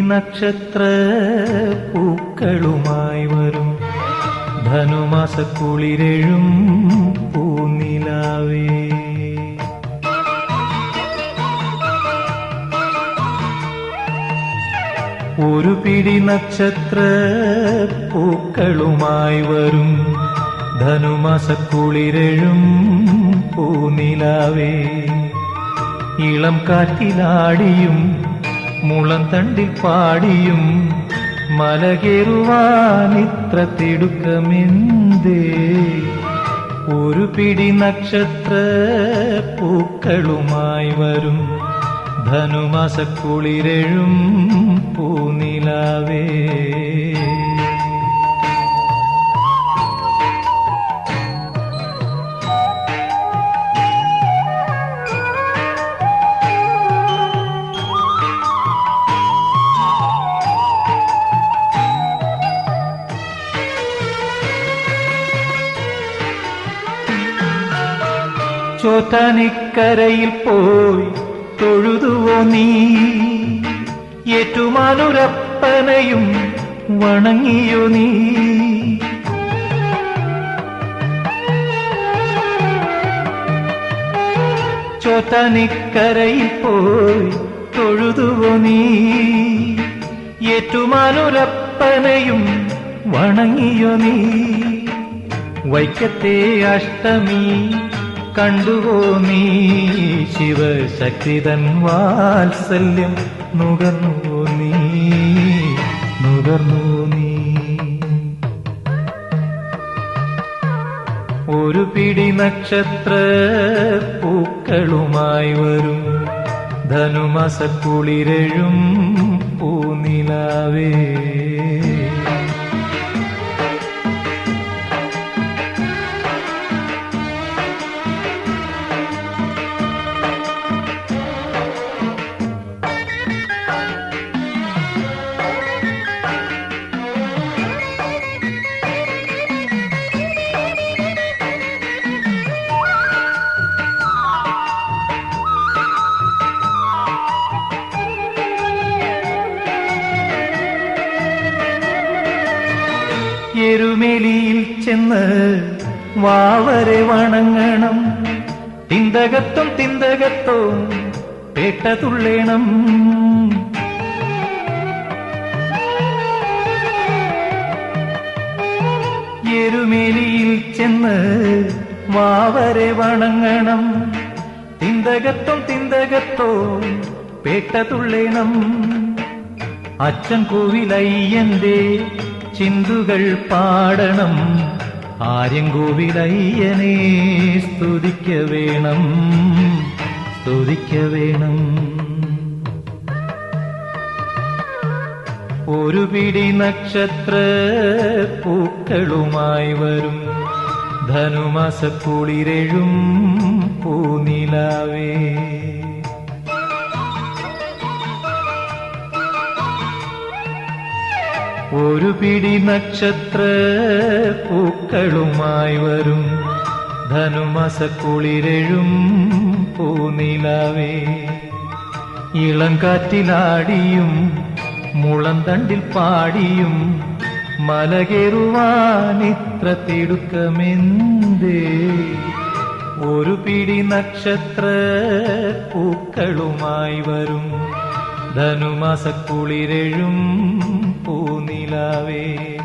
നക്ഷത്ര പൂക്കളുമായി വരും. ധനുമാസ കുളിരെഴും പൂനിലാവേ. ഒരു പിടി നക്ഷത്ര പൂക്കളുമായി വരും. ധനുമാസ കുളിരെഴും പൂനിലാവേ. ഇളം കാറ്റിലാടിയും മുളം തണ്ടിൽ പാടിയും മലകേറുവാനിത്ര തിടുക്കമെന്തേ? ഒരു പിടി നക്ഷത്ര പൂക്കളുമായി വരും. ധനുമാസ കുളിരെഴും പൂനിലാവേ. ചോറ്റാനിക്കരയിൽ പോയി തൊഴുതുവോ നീ? ഏറ്റുമാനുരപ്പനയും വണങ്ങിയോ നീ? ചോത്താനിക്കരയിൽ പോയി തൊഴുതുവോ നീ? ഏറ്റുമാനുരപ്പനയും വണങ്ങിയോ നീ? വൈക്കത്തെ അഷ്ടമി കണ്ടുവോ നീ ശിവശക്തിതൻ വാത്സല്യം? നുകർന്നുവോ നീ? നുകർന്നു നീ? ഒരു പിടി നക്ഷത്ര പൂക്കളുമായി വരും. ധനുമാസ കുളിരെഴും പൂനിലാവേ. എരുമേലിയിൽ ചെന്ന് വാവരെ വണങ്ങണം. തിന്തകത്തും തിന്തകത്തും പേട്ട തുള്ളേണം എരുമേലിയിൽ ചെന്ന് വാവരെ വണങ്ങണം. തിന്തകത്തും തിന്തകത്തും പേട്ടതുള്ളേണം. അച്ഛൻ കോവിലയ്യന്റെ ചിന്തുകൾ പാടണം. ആര്യങ്കോവിലയ്യനെ സ്തുതിക്ക വേണം. സ്തുതിക്ക വേണം. ഒരു പിടി നക്ഷത്ര പൂക്കളുമായി വരും. ധനുമാസ കുളിരെഴും പൂനിലാവേ. ഒരു പിടി നക്ഷത്ര പൂക്കളുമായി വരും. ധനുമസക്കുളിരഴും കുളിരെഴും പൂനിലാവേ. ഇളം കാറ്റിലാടിയും മുളം തണ്ടിൽ പാടിയും മലകേറുവാനിത്ര തിടുക്കമെന്തേ? ഒരു പിടി നക്ഷത്ര പൂക്കളുമായി വരും. ധനുമാസ കുളിരെഴും പൂനിലാവേ.